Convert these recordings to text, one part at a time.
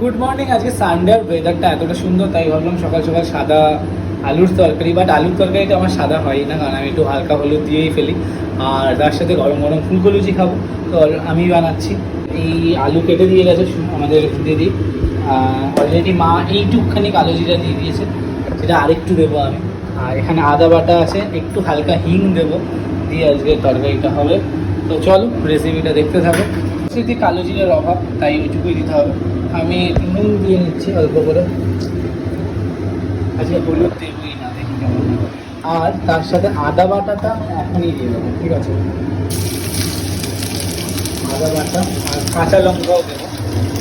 Good morning আজকে Sunday ওয়েদারটা এতটা সুন্দর, তাই ভাবলাম সকাল সকাল সাদা আলুর তরকারি বাট আলুর তরকারিটা আমার সাদা হয় না, কারণ আমি একটু হালকা হলুদ দিয়েই ফেলি। আর তার সাথে গরম গরম ফুলকো লুচি খাব, তো আমি বানাচ্ছি। এই আলু কেটে দিয়ে গেছে আমাদের দিদি। অলরেডি মা এইটুকখানি কালো জিরা দিয়ে দিয়েছে, সেটা আরেকটু দেবো আমি। আর এখানে আদা বাটা আছে, একটু হালকা হিং দেবো, দিয়ে আজকে তরকারিটা হবে। তো চলো রেসিপিটা দেখতে থাকো। সেটি কালো জিরার অভাব, তাই ওইটুকুই দিতে হবে। আমি নুন দিয়ে নিচ্ছি অল্প করে। আজকে হলুদ দেবই না দেখি কেমন আর তার সাথে আদা বাটাটা এখনই দিয়ে দেবো ঠিক আছে? আদা বাটা আর কাঁচা লঙ্কাও দেবো।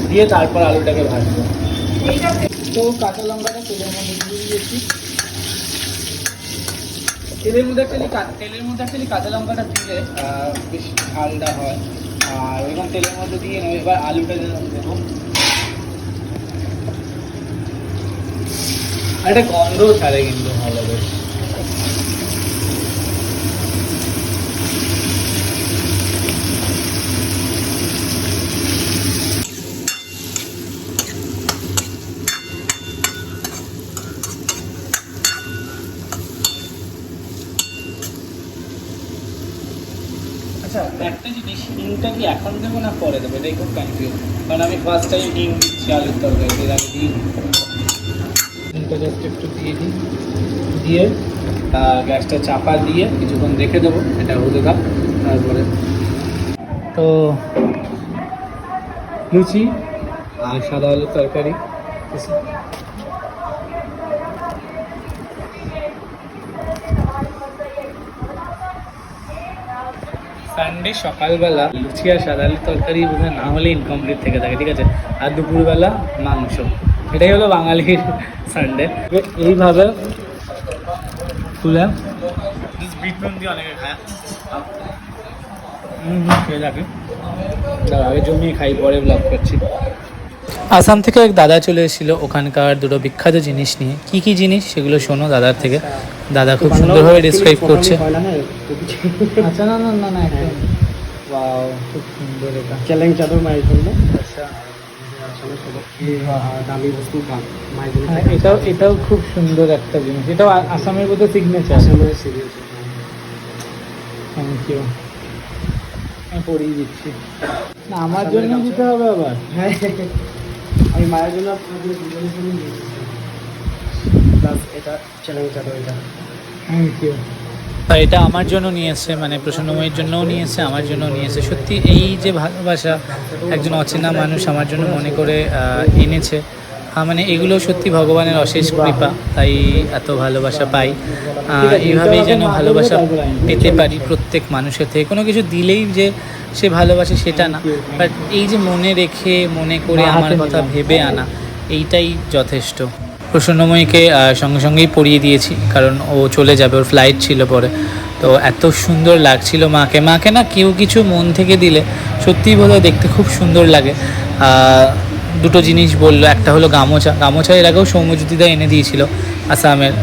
দিয়ে তারপর আলুটাকে ভাজবো। তো কাঁচা লঙ্কাটা তেলের মধ্যে দিয়ে দিয়েছি। তেলের মধ্যে অ্যাকচুয়ালি তেলের মধ্যে অ্যাকচুয়ালি কাঁচা লঙ্কাটা দিলে বেশ ঝালটা হয়। আর এখন তেলের মধ্যে দিয়ে নেব এবার আলুটা দেবো। একটা গন্ধও ছাড়ে কিন্তু ভালো বেশ। আচ্ছা একটা জিনিস হিংটা কি এখন দেবো না পরে দেবো? এটাই খুব কনফিউজ কারণ আমি ফার্স্ট টাইম হিং দিচ্ছি, আলুর তরকারি, এর দিই হিংটা জাস্ট একটু দিয়ে দিই, দিয়ে গ্যাসটা চাপা দিয়ে কিছুক্ষণ রেখে দেবো, এটা হতে থাক, তারপরে। তো, লুচি আর সাদা আলুর তরকারি সানডে সকালবেলা লুচি আর সাদা আলুর তরকারি বোধহয় না হলে ইনকমপ্লিট থেকে থাকে, ঠিক আছে? আর দুপুরবেলা মাংস। এটাই হলো বাঙালির সানডে এইভাবে দিয়ে অনেকে খায়। খেয়ে থাকে আগে খাই পরে ব্লগ করছি। আসাম থেকে এক দাদা চলে এসেছিল ওখানকার দুটো বিখ্যাত জিনিস নিয়ে। কি কি জিনিস? সেগুলো শোনো দাদার থেকে। দাদা খুব সুন্দরভাবে ডিসক্রাইব করছে। আচ্ছা না না না না খুব সুন্দর এটা। চেলেং চাদর মায়ের জন্য। আচ্ছা। দাম হ্যাঁ, এটাও এটাও খুব সুন্দর একটা জিনিস। এটাও আসামের মধ্যে সিগনেচার আসামের সিরিয়াস থ্যাংক ইউ আমি পড়িয়ে দিচ্ছি। না আমার জন্য দিতে হবে আবার। হ্যাঁ আমি মায়ের জন্য আপনাদের দুজনের জন্য প্লাস এটা চেলেং চাদর এটা থ্যাংক ইউ এটা আমার জন্য নিয়ে এসছে মানে প্রসন্নময়ের জন্যও নিয়ে এসছে আমার জন্য নিয়েছে। সত্যি এই যে ভালোবাসা একজন অচেনা মানুষ আমার জন্য মনে করে এনেছে মানে এগুলো সত্যি ভগবানের অশেষ কৃপা তাই এত ভালোবাসা পাই। এইভাবেই যেন ভালোবাসা পেতে পারি প্রত্যেক মানুষের থেকে। কোনো কিছু দিলেই যে সে ভালোবাসে সেটা না বাট এই যে মনে রেখে মনে করে আমার কথা ভেবে আনা এইটাই যথেষ্ট। প্রসন্নময়ীকে সঙ্গে সঙ্গেই পরিয়ে দিয়েছি, কারণ ও চলে যাবে, ওর ফ্লাইট ছিল পরে। তো এত সুন্দর লাগছিল মাকে। মাকে না কেউ কিছু মন থেকে দিলে সত্যিই বলো দেখতে খুব সুন্দর লাগে। দুটো জিনিস বলল, একটা হলো গামোচা। গামোচা এর আগেও সৌম্যজ্যোতিদা এনে দিয়েছিল আসামের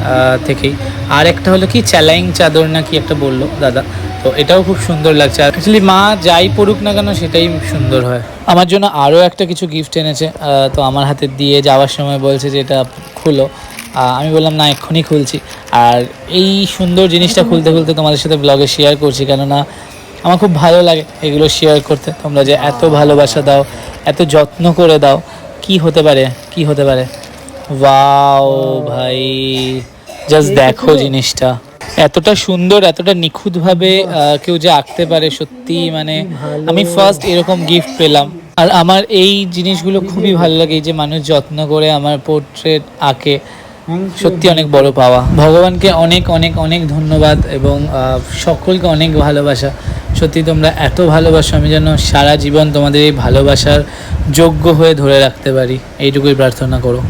থেকেই। আর একটা হলো কি, চ্যালাইং চাদর না কি একটা বলল দাদা। তো এটাও খুব সুন্দর লাগছে। আর অ্যাকচুয়ালি মা যাই পড়ুক না কেন সেটাই সুন্দর হয়। আমার জন্য আরও একটা কিছু গিফট এনেছে তো আমার হাতে দিয়ে যাওয়ার সময় বলছে যে এটা খুলো। আমি বললাম না এক্ষুনি খুলছি। আর এই সুন্দর জিনিসটা খুলতে খুলতে তোমাদের সাথে ব্লগে শেয়ার করছি কেননা আমার খুব ভালো লাগে এগুলো শেয়ার করতে। তোমরা যে এত ভালোবাসা দাও এত যত্ন করে দাও কি হতে পারে কি হতে পারে? ওয়াও ভাই জাস্ট দেখো জিনিসটা। এতটা সুন্দর, এতটা নিখুঁতভাবে কেউ যে আঁকতে পারে সত্যি মানে আমি ফার্স্ট এরকম গিফট পেলাম। আর আমার এই জিনিসগুলো খুবই ভালো লাগে যে মানুষ যত্ন করে আমার পোর্ট্রেট আঁকে। সত্যি অনেক বড় পাওয়া। ভগবানকে অনেক অনেক অনেক ধন্যবাদ এবং সকলকে অনেক ভালোবাসা। সত্যি তোমরা এত ভালোবাসো, আমি যেন সারা জীবন তোমাদের এই ভালোবাসার যোগ্য হয়ে ধরে রাখতে পারি। এইটুকুই প্রার্থনা করো।